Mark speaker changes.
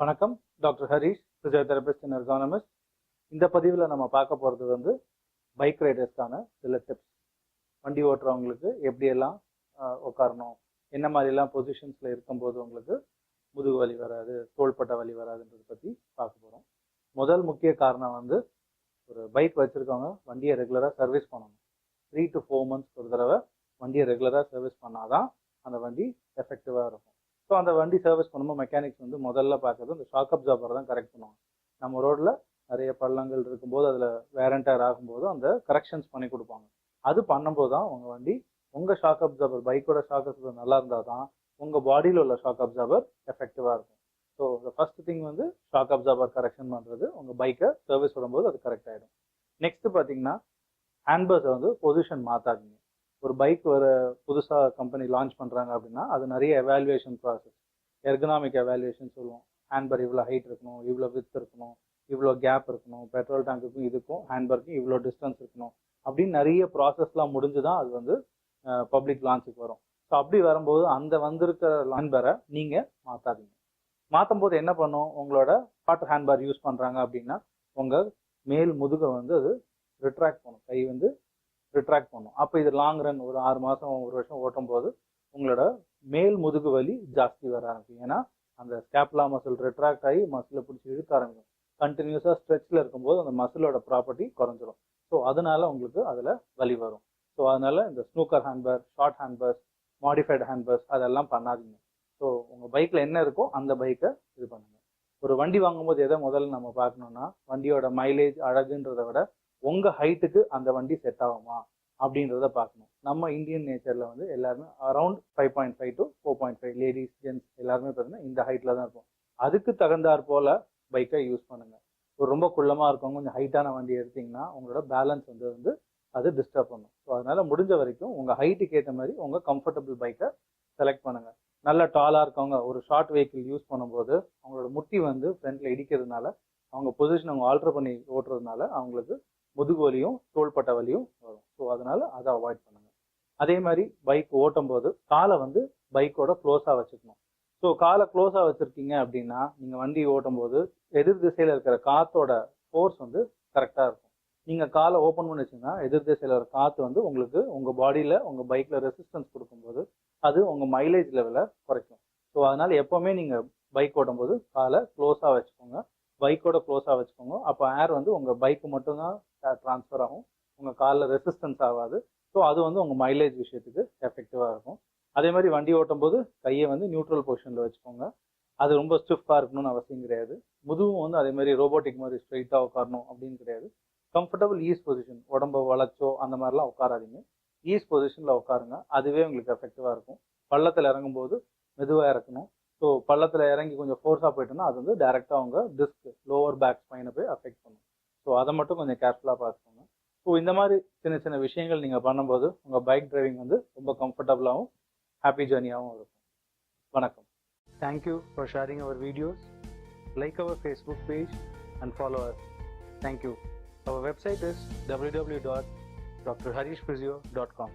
Speaker 1: வணக்கம். Doctor Harish physiotherapist and ergonomist இந்த பதிவில் நம்ம பார்க்க போகிறது வந்து பைக் ரைடர்ஸ்க்கான சில டிப்ஸ் வண்டி ஓட்டுறவங்களுக்கு எப்படியெல்லாம் உட்காரணும் என்ன மாதிரிலாம் பொசிஷன்ஸில் இருக்கும்போது உங்களுக்கு முதுகு வலி வராது தோள்பட்டை வலி வராதுன்றதை பற்றி பார்க்க போகிறோம் முதல் முக்கிய காரணம் வந்து ஒரு பைக் வச்சுருக்கவங்க வண்டியை ரெகுலராக சர்வீஸ் பண்ணணும். த்ரீ டு ஃபோர் மந்த்ஸ் ஒரு தடவை வண்டியை ரெகுலராக சர்வீஸ் பண்ணால் தான் அந்த வண்டி எஃபெக்டிவாக இருக்கும். ஸோ அந்த வண்டி சர்வீஸ் பண்ணும்போது மெக்கானிக்ஸ் வந்து முதல்ல பார்க்கறது அந்த ஷாக் அப்சார்பர் தான் கரெக்ட் பண்ணுவாங்க. நம்ம ரோட்டில் நிறைய பள்ளங்கள் இருக்கும்போது அதில் வேரண்டர் ஆகும்போது அந்த கரெக்ஷன்ஸ் பண்ணி கொடுப்பாங்க. அது பண்ணும்போது தான் உங்கள் வண்டி உங்கள் ஷாக் அப்சார்பர் பைக்கோட ஷாக் அப்சார்பர் நல்லா இருந்தால் தான் உங்கள் பாடியில் உள்ள ஷாக் அப்சார்பர் எஃபெக்டிவாக இருக்கும். ஸோ இந்த ஃபர்ஸ்ட் திங் வந்து ஷாக் அப்சார்பர் கரெக்ஷன் பண்ணுறது உங்கள் பைக்கை சர்வீஸ் விடும்போது அது கரெக்ட் ஆகிடும் நெக்ஸ்ட் பார்த்தீங்கன்னா ஹேண்ட்பர்ஸை வந்து பொசிஷன் மாற்றாதீங்க ஒரு பைக் ஒரு புதுசாக கம்பெனி லான்ச் பண்ணுறாங்க அப்படின்னா அது நிறைய எவாலுவேஷன் ப்ராசஸ் எர்கனாமிக் எவாலுவேஷன் சொல்லுவோம். ஹேண்ட்பர் இவ்வளோ ஹைட் இருக்கணும் இவ்வளோ வித் இருக்கணும் இவ்வளோ கேப் இருக்கணும் பெட்ரோல் டேங்க்குக்கும் இதுக்கும் ஹேண்ட்பர்க்கும் இவ்வளோ டிஸ்டன்ஸ் இருக்கணும் அப்படின்னு நிறைய ப்ராசஸ்லாம் முடிஞ்சு தான் அது வந்து பப்ளிக் லான்ச்சுக்கு வரும். ஸோ அப்படி வரும்போது அந்த வந்திருக்கிற ஹேண்ட்பரை நீங்கள் மாற்றாதீங்க மாற்றும் போது என்ன பண்ணும்? உங்களோட ஹாட் ஹேண்ட்பேர் யூஸ் பண்ணுறாங்க அப்படின்னா உங்கள் மேல் முதுகை வந்து அது ரிட்ராக்ட் பண்ணும் கை வந்து ரிட்ராக்ட் பண்ணும். அப்போ இது லாங் ரன் ஒரு ஆறு மாதம் ஒரு வருஷம் ஓட்டும் போது உங்களோட மேல் முதுகு வலி ஜாஸ்தி வர ஆரம்பிக்கும். ஏன்னா அந்த ஸ்கேப்லா மசில் ரிட்ராக்ட் ஆகி மசிலை பிடிச்சி இழுக்க ஆரம்பிக்கும். கண்டினியூஸாக ஸ்ட்ரெச்சில் இருக்கும்போது அந்த மசிலோட ப்ராப்பர்ட்டி குறைஞ்சிரும். ஸோ அதனால உங்களுக்கு அதில் வலி வரும். ஸோ அதனால இந்த snooker handlebar short handlebars modified handlebars அதெல்லாம் பண்ணாதீங்க. ஸோ உங்கள் பைக்கில் என்ன இருக்கோ அந்த பைக்கை இது பண்ணுங்கள் ஒரு வண்டி வாங்கும்போது எதை முதல்ல நம்ம பார்க்கணும்னா வண்டியோட மைலேஜ் அழகுன்றதை விட உங்கள் ஹைட்டுக்கு அந்த வண்டி செட் ஆகுமா? அப்படின்றத பார்க்கணும். நம்ம இந்தியன் நேச்சரில் வந்து எல்லாருமே around five point five to four point five ladies gents எல்லாருமே பார்த்தீங்கன்னா இந்த ஹைட்டில் தான் இருக்கும் அதுக்கு தகுந்தாற் போல் பைக்கை யூஸ் பண்ணுங்கள் ஒரு ரொம்ப குள்ளமாக இருக்கவங்க கொஞ்சம் ஹைட்டான வண்டி எடுத்தீங்கன்னா உங்களோட பேலன்ஸ் வந்து வந்து அது டிஸ்டர்ப் பண்ணும். ஸோ அதனால முடிஞ்ச வரைக்கும் உங்கள் ஹைட்டுக்கு ஏற்ற மாதிரி உங்கள் கம்ஃபர்டபுள் பைக்கை செலக்ட் பண்ணுங்க. நல்ல டாலாக இருக்கவங்க ஒரு ஷார்ட் வெஹிக்கிள் யூஸ் பண்ணும்போது அவங்களோட முட்டி வந்து ஃப்ரண்ட்ல இடிக்கிறதுனால அவங்க பொசிஷன் அவங்க ஆல்டர் பண்ணி ஓட்டுறதுனால அவங்களுக்கு முதுகு வலியும் தோள்பட்டை வலியும் வரும். ஸோ அதனால அதை அவாய்ட் பண்ணுங்க. அதே மாதிரி பைக் ஓட்டும் போது காலை வந்து பைக்கோட க்ளோஸாக வச்சுக்கணும். ஸோ காலை க்ளோஸாக வச்சுருக்கீங்க அப்படின்னா நீங்கள் வண்டி ஓட்டும் போது எதிர் திசையில் இருக்கிற காத்தோட ஃபோர்ஸ் வந்து கரெக்டாக இருக்கும். நீங்கள் காலை ஓப்பன் பண்ணி வச்சீங்கன்னா எதிர் திசையில் இருக்கிற காற்று வந்து உங்களுக்கு உங்கள் பாடியில் உங்கள் பைக்கில் ரெசிஸ்டன்ஸ் கொடுக்கும்போது அது உங்கள் மைலேஜ் லெவலை குறைக்கும். ஸோ அதனால் எப்போவுமே நீங்கள் பைக் ஓட்டும்போது காலை க்ளோஸாக வச்சுக்கோங்க. பைக்கோட க்ளோஸாக வச்சுக்கோங்க. அப்போ ஏர் வந்து உங்கள் பைக்கு மட்டும்தான் ட்ரான்ஸ்ஃபர் ஆகும். உங்கள் காலில் ரெசிஸ்டன்ஸ் ஆகாது. ஸோ அது வந்து உங்கள் மைலேஜ் விஷயத்துக்கு எஃபெக்டிவாக இருக்கும். அதே மாதிரி வண்டி ஓட்டும் போது கையை வந்து நியூட்ரல் பொசிஷனில் வச்சுக்கோங்க. அது ரொம்ப ஸ்டிஃபாக இருக்கணும்னு அவசியம் கிடையாது. முதுவும் வந்து அதே மாதிரி ரோபோட்டிக் மாதிரி ஸ்ட்ரைட்டாக உட்காரணும் அப்படின்னு கிடையாது. கம்ஃபர்டபுள் ஈஸ் பொசிஷன் உடம்ப வளைச்சோ அந்த மாதிரிலாம் உட்காராதீங்க. ஈஸ் பொசிஷனில் உட்காருங்க. அதுவே உங்களுக்கு எஃபெக்டிவாக இருக்கும். பள்ளத்தில் இறங்கும்போது மெதுவாக இறக்கணும். ஸோ பள்ளத்தில் இறங்கி கொஞ்சம் ஃபோர்ஸாக போயிட்டோம்னா அது வந்து டேரெக்டாக அவங்க டிஸ்க் லோவர் பேக் ஸ்பைனை போய் அஃபெக்ட் பண்ணும். ஸோ அதை மட்டும் கொஞ்சம் கேர்ஃபுல்லாக பார்த்துக்கோங்க. ஸோ இந்த மாதிரி சின்ன சின்ன விஷயங்கள் நீங்கள் பண்ணும்போது உங்கள் பைக் டிரைவிங் வந்து ரொம்ப கம்ஃபர்டபுளாகவும் ஹாப்பி ஜேர்னியாகவும் இருக்கும். வணக்கம். Thank you for sharing our videos like our Facebook page and follow us thank you our website is WWW dot doctor Harish physio dot com